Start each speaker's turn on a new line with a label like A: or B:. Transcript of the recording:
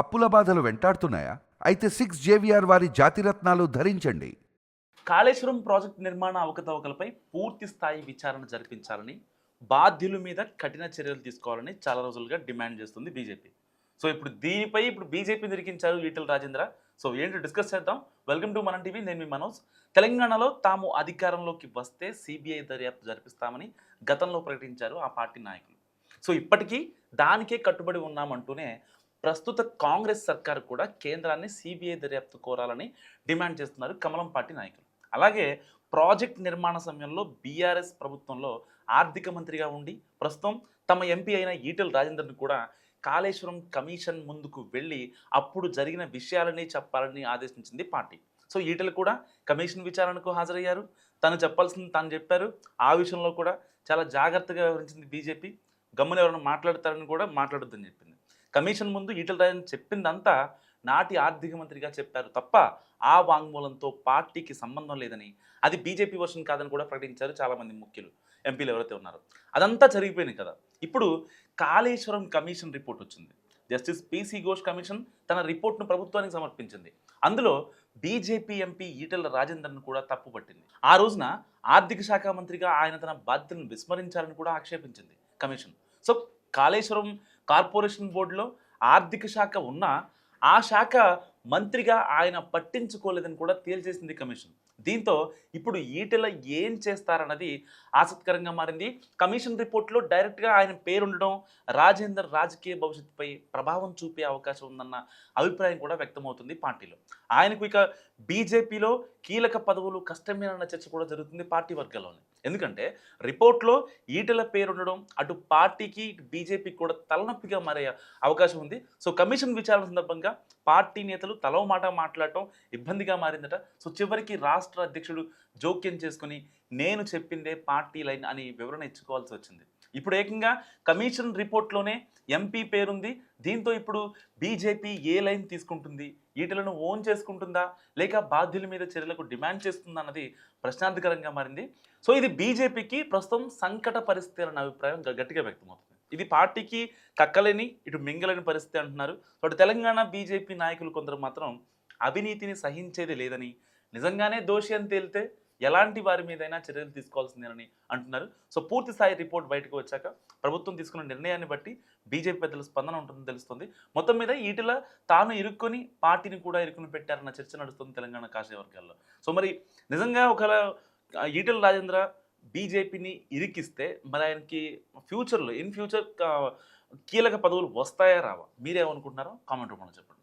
A: అప్పుల బాధలు వెంటాడుతున్నాయా? అయితే సిక్స్ జేవిఆర్ వారి జాతిరత్నాలు ధరించండి.
B: కాళేశ్వరం ప్రాజెక్టు నిర్మాణ అవకతవకలపై పూర్తి స్థాయి విచారణ జరిపించాలని బాధ్యుల మీద కఠిన చర్యలు తీసుకోవాలని చాలా రోజులుగా డిమాండ్ చేస్తుంది బీజేపీ. సో ఇప్పుడు దీనిపై ఇప్పుడు బీజేపీ నిరికించారు ఈటల రాజేంద్ర. సో ఏంటో డిస్కస్ చేద్దాం. వెల్కమ్ టు మనం టీవీ నేను మీ మనోజ్. తెలంగాణలో తాము అధికారంలోకి వస్తే సిబిఐ దర్యాప్తు జరిపిస్తామని గతంలో ప్రకటించారు ఆ పార్టీ నాయకులు. సో ఇప్పటికీ దానికే కట్టుబడి ఉన్నామంటూనే ప్రస్తుత కాంగ్రెస్ సర్కార్ కూడా కేంద్రాన్ని సిబిఐ దర్యాప్తు కోరాలని డిమాండ్ చేస్తున్నారు కమలం పార్టీ నాయకులు. అలాగే ప్రాజెక్ట్ నిర్మాణ సమయంలో బీఆర్ఎస్ ప్రభుత్వంలో ఆర్థిక మంత్రిగా ఉండి ప్రస్తుతం తమ ఎంపీ అయిన ఈటెల రాజేందర్ని కూడా కాళేశ్వరం కమిషన్ ముందుకు వెళ్ళి అప్పుడు జరిగిన విషయాలని చెప్పాలని ఆదేశించింది పార్టీ. సో ఈటెలు కూడా కమిషన్ విచారణకు హాజరయ్యారు. తను చెప్పాల్సింది తాను చెప్పారు. ఆ విషయంలో కూడా చాలా జాగ్రత్తగా వ్యవహరించింది బీజేపీ. గమ్మున ఎవరైనా మాట్లాడతారని కూడా మాట్లాడొద్దని చెప్పింది. కమిషన్ ముందు ఈటల రాజన్ చెప్పిందంతా నాటి ఆర్థిక మంత్రిగా చెప్పారు తప్ప ఆ వాంగ్మూలంతో పార్టీకి సంబంధం లేదని. అది బీజేపీ వర్షన్ కాదని కూడా ప్రకటించారు చాలామంది ముఖ్యులు ఎంపీలు ఎవరైతే ఉన్నారో. అదంతా జరిగిపోయినాయి కదా. ఇప్పుడు కాళేశ్వరం కమిషన్ రిపోర్ట్ వచ్చింది. Justice P C Ghosh commission తన రిపోర్ట్ను ప్రభుత్వానికి సమర్పించింది. అందులో బీజేపీ ఎంపీ ఈటెల రాజేందర్ను కూడా తప్పుపట్టింది ఆ రోజున ఆర్థిక శాఖ మంత్రిగా ఆయన తన బాధ్యతను విస్మరించాలని కూడా ఆక్షేపించింది కమిషన్. సో కాళేశ్వరం కార్పొరేషన్ బోర్డులో ఆర్థిక శాఖ ఉన్నా ఆ శాఖ మంత్రిగా ఆయన పట్టించుకోలేదని కూడా తేల్చేసింది కమిషన్. దీంతో ఇప్పుడు ఈటెల ఏం చేస్తారన్నది ఆసక్తికరంగా మారింది. కమిషన్ రిపోర్ట్లో డైరెక్ట్గా ఆయన పేరుండడం రాజేందర్ రాజకీయ భవిష్యత్తుపై ప్రభావం చూపే అవకాశం ఉందన్న అభిప్రాయం కూడా వ్యక్తమవుతుంది పార్టీలో. ఆయనకు ఇక బీజేపీలో కీలక పదవులు కష్టమేనన్న చర్చ కూడా జరుగుతుంది పార్టీ వర్గాల్లోనే. ఎందుకంటే రిపోర్ట్లో ఈటెల పేరుండడం అటు పార్టీకి బీజేపీకి కూడా తలనొప్పిగా మారే అవకాశం ఉంది. సో కమిషన్ విచారణ సందర్భంగా పార్టీ నేతలు తలో మాట మాట్లాడటం ఇబ్బందిగా మారిందట. సో చివరికి రాష్ట్ర అధ్యక్షుడు జోక్యం చేసుకుని నేను చెప్పిందే పార్టీ లైన్ అని వివరణ ఇచ్చుకోవాల్సి వచ్చింది. ఇప్పుడు ఏకంగా కమిషన్ రిపోర్ట్లోనే ఎంపీ పేరుంది. దీంతో ఇప్పుడు బీజేపీ ఏ లైన్ తీసుకుంటుంది? ఈటలను ఓన్ చేసుకుంటుందా? లేక బాధ్యుల మీద చర్యలకు డిమాండ్ చేస్తుందా అన్నది ప్రశ్నార్థకరంగా మారింది. సో ఇది బీజేపీకి ప్రస్తుతం సంకట పరిస్థితి అన్న అభిప్రాయం గట్టిగా వ్యక్తమవుతుంది. ఇది పార్టీకి కక్కలేని ఇటు మింగలేని పరిస్థితి అంటున్నారు. సో అటు తెలంగాణ బీజేపీ నాయకులు కొందరు మాత్రం అవినీతిని సహించేది లేదని నిజంగానే దోషి అని తేలితే ఎలాంటి వారి మీదైనా చర్యలు తీసుకోవాల్సిందేనని అంటున్నారు. సో పూర్తి స్థాయి రిపోర్ట్ బయటకు వచ్చాక ప్రభుత్వం తీసుకున్న నిర్ణయాన్ని బట్టి బీజేపీ పెద్దల స్పందన ఉంటుందని తెలుస్తుంది. మొత్తం మీద ఈటల తాను ఇరుక్కొని పార్టీని కూడా ఇరుక్కుని పెట్టారన్న చర్చ నడుస్తుంది తెలంగాణ కాశీ వర్గాల్లో సో మరి నిజంగా ఒకవేళ ఈటల రాజేంద్ర బీజేపీని ఇరికిస్తే మరి ఆయనకి ఫ్యూచర్లో ఇన్ ఫ్యూచర్ కీలక పదవులు వస్తాయా రావా? మీరేమనుకుంటున్నారో కామెంట్ రూపంలో చెప్పండి.